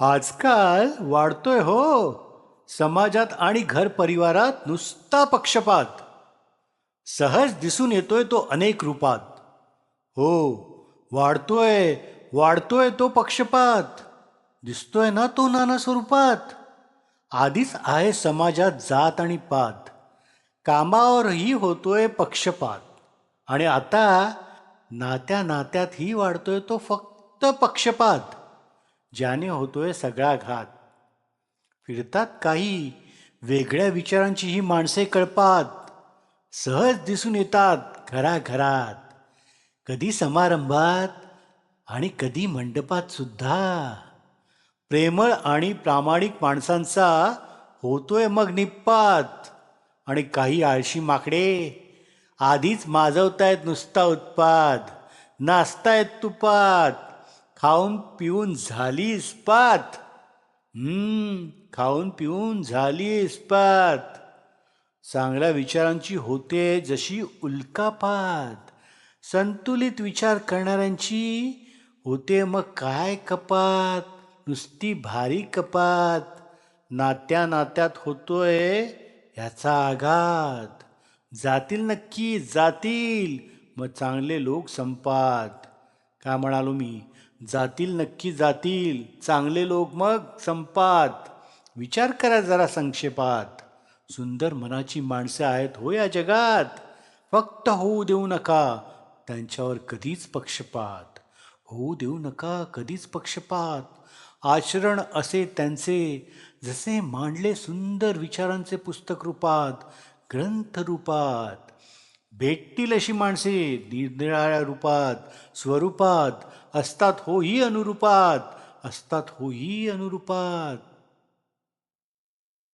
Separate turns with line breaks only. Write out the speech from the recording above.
आजकाल वाढतोय हो. समाजात आणि घर परिवारात नुसता पक्षपात. सहज दिसून येतोय तो अनेक रूपात. हो वाढतोय वाढतोय तो पक्षपात. दिसतोय ना तो नाना स्वरूपात. आधीच आहे समाजात जात आणि पात. कामावरही होतोय पक्षपात. आणि आता नात्या नात्यातही वाढतोय तो फक्त पक्षपात. ज्याने होतोय सगळा घात. फिरतात काही वेगळ्या विचारांची ही माणसे कळपात. सहज दिसून येतात घराघरात. कधी समारंभात आणि कधी मंडपात सुद्धा. प्रेमळ आणि प्रामाणिक माणसांचा होतोय मग निप्पात. आणि काही आळशी माकडे आधीच माजवतायत नुसता उत्पाद नाचतायत तुपात. खाऊन पिऊन झाली इस्पात खाऊन पिऊन झाली इस्पात चांगल्या विचारांची होते जशी उल्कापात संतुलित विचार करणाऱ्यांची होते मग काय कपात? नुसती भारी कपात. नात्या नात्यात होतोय ह्याचा आघात. जातील नक्की जातील. मग चांगले लोक संपात. काय म्हणालो मी? जातील नक्की जातील. चांगले लोक मग संपात. विचार करा जरा संक्षेपात. सुंदर मनाची माणसं आहेत हो या जगात. फक्त होऊ देऊ नका त्यांच्यावर कधीच पक्षपात. होऊ देऊ नका कधीच पक्षपात. आचरण असे त्यांचे जसे मांडले सुंदर विचारांचे पुस्तक रूपात ग्रंथ रूपात. भेटतील अशी माणसे निरनिराळ्या रूपात स्वरूपात असतात होही अनुरूपात असतात होही अनुरूपात.